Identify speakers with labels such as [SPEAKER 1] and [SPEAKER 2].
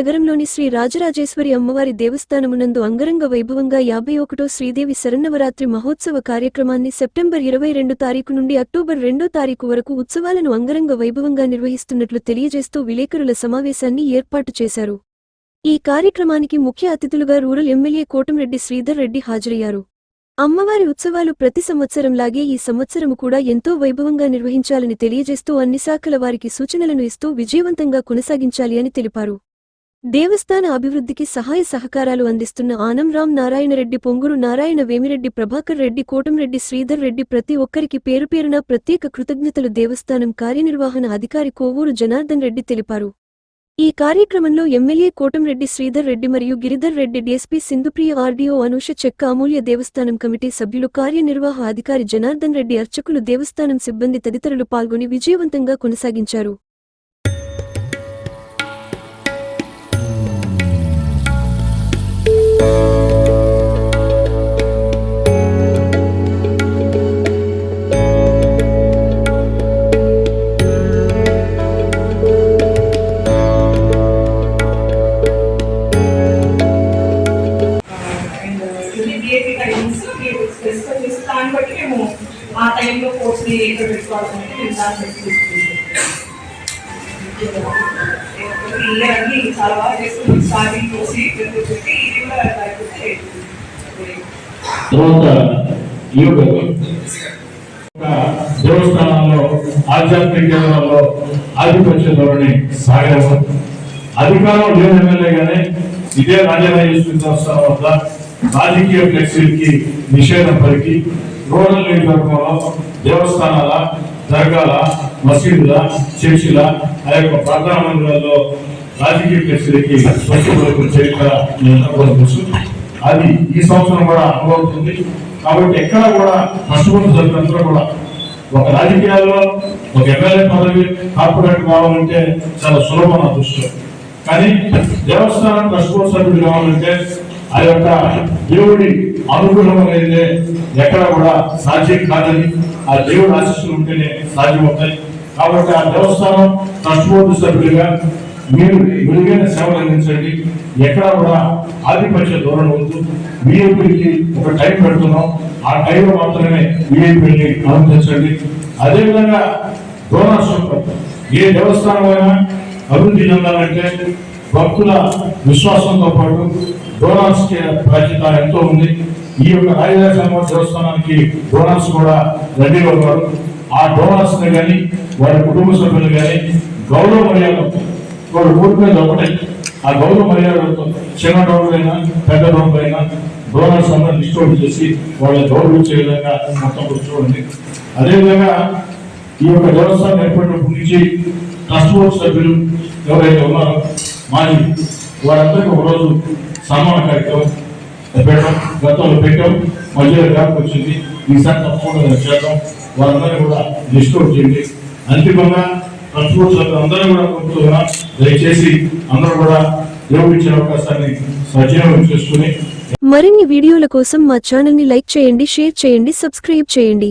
[SPEAKER 1] నగరంలోని శ్రీ రాజరాజేశ్వరి అమ్మవారి దేవస్థానమునందు అంగరంగ వైభవంగా యాభై ఒకటో శ్రీదేవి శరన్నవరాత్రి మహోత్సవ కార్యక్రమాన్ని సెప్టెంబర్ ఇరవై రెండు తారీఖు నుండి అక్టోబర్ రెండో తారీఖు వరకు ఉత్సవాలను అంగరంగ వైభవంగా నిర్వహిస్తున్నట్లు తెలియజేస్తూ విలేకరుల సమావేశాన్ని ఏర్పాటు చేశారు. ఈ కార్యక్రమానికి ముఖ్య అతిథులుగా రూరల్ ఎమ్మెల్యే కోటంరెడ్డి శ్రీధర్ రెడ్డి హాజరయ్యారు. అమ్మవారి ఉత్సవాలు ప్రతి సంవత్సరంలాగే ఈ సంవత్సరము కూడా ఎంతో వైభవంగా నిర్వహించాలని తెలియజేస్తూ అన్ని శాఖల వారికి సూచనలను ఇస్తూ విజయవంతంగా కొనసాగించాలి అని తెలిపారు. దేవస్థాన అభివృద్ధికి సహాయ సహకారాలు అందిస్తున్న ఆనంరాం నారాయణరెడ్డి పొంగురు నారాయణ వేమిరెడ్డి ప్రభాకర్ రెడ్డి కోటంరెడ్డి శ్రీధర్ రెడ్డి ప్రతి ఒక్కరికి పేరుపేరున ప్రత్యేక కృతజ్ఞతలు దేవస్థానం కార్యనిర్వహణ అధికారి కోవూరు జనార్దన్ రెడ్డి తెలిపారు. ఈ కార్యక్రమంలో ఎమ్మెల్యే కోటంరెడ్డి శ్రీధర్ రెడ్డి మరియు గిరిధర్ రెడ్డి డీఎస్పీ సింధుప్రియ ఆర్డీఓ అనూష చెక్క అమూల్య దేవస్థానం కమిటీ సభ్యులు కార్యనిర్వాహ అధికారి జనార్దన్ రెడ్డి అర్చకులు దేవస్థానం సిబ్బంది తదితరులు పాల్గొని విజయవంతంగా కొనసాగించారు.
[SPEAKER 2] ఆ టైంలో కోర్స్ని ఎక్కడ పెట్టుకోవాలని మేము దాన్ని బట్టి తీసుకుంటాం ఇయర్ అన్ని చాలా బాగా చేసుకుని స్టార్టింగ్ కోసి పెట్టి ఇది కూడా అయిపోతే
[SPEAKER 3] తర్వాత ఈ యొక్క దేవస్థానంలో ఆధ్యాత్మిక కేంద్రాల్లో ఆధిపత్య ధోరణి సాగడం అధికారం లేని ఎమ్మెల్యేగానే ఇదే రాజరాజేశ్వరి దేవస్థానం వద్ద రాజకీయ ఫ్లెక్సీలకి నిషేధం పలికి రూరల్ నియోజకవర్గంలో దేవస్థానాల దర్గాల మసీదుల చర్చిల ఆ యొక్క ప్రార్థనా మందిరాల్లో రాజకీయ ఫ్లెక్సీలకి స్వచ్ఛ చరిత్ర నేను అందరికీ అది ఈ సంవత్సరం కూడా అమలవుతుంది కాబట్టి ఎక్కడ కూడా కష్టపడి జరిగినంతా కూడా ఒక రాజకీయాల్లో ఒక ఎమ్మెల్యే పదవి కార్పొరేట్ కావాలంటే చాలా సులభం నా దృష్టిలో. కానీ దేవస్థానం కష్టపడి సభ్యుడు కావాలంటే ఆ యొక్క దేవుడి అనుగ్రహం అనేది ఎక్కడ కూడా సాధ్యం కాదని ఆ దేవుడి ఆశిస్తులు ఉంటేనే సాధ్యమవుతాయి కాబట్టి ఆ దేవస్థానం కష్టపడి సభ్యుడిగా మీరు మెరుగైన సేవలు అందించండి. ఎక్కడ కూడా ఆధిపత్య ధోరణి వద్దు విఐపీకి ఒక టైం పెడుతున్నాం. ఆ టైంలో మాత్రమే విఐపీని అనుమతించండి అదేవిధంగా డోనర్స్ ఏ దేవస్థానం అయినా అభివృద్ధి చెందాలంటే భక్తుల విశ్వాసంతో పాటు డోనర్స్ బాధ్యత ఎంతో ఉంది. ఈ యొక్క రాజరాజ దేవస్థానానికి డోనర్స్ కూడా రెడీ అవుతారు ఆ డోనర్స్ కానీ వారి కుటుంబ సభ్యులు కానీ గౌరవ మర్యాద వాడు ఊరి మీద ఒకటే ఆ గౌరవ మర్యాదలతో చిన్న డోర్ అయినా పెద్ద డోర్ అయినా డోనర్స్ అందరూ డిస్ట్రిబ్యూట్ చేసి వాళ్ళని గౌరవించే విధంగా మొత్తం కూర్చోండి. అదేవిధంగా ఈ యొక్క దేవస్థానం ఏర్పడినప్పటి నుంచి ట్రస్ట్ బోర్డు సభ్యులు ఎవరైతే ఉన్నారో మాది వారందరికీ ఒకరోజు సన్మాన కార్యక్రమం పెట్టడం గతంలో పెట్టాం మధ్యలో గ్యాప్ వచ్చింది. ఈసారి తప్పకుండా చేద్దాం. వారందరినీ కూడా డిస్కౌంట్ చేయండి. అంతిమంగా ట్రస్ట్ బోర్డు అందరూ కూడా కోరుతున్నా దయచేసి అందరూ కూడా యోగించే అవకాశాన్ని సజీవం చేసుకుని
[SPEAKER 1] మరిన్ని వీడియోల కోసం మా ఛానల్ని లైక్ చేయండి షేర్ చేయండి సబ్స్క్రైబ్ చేయండి.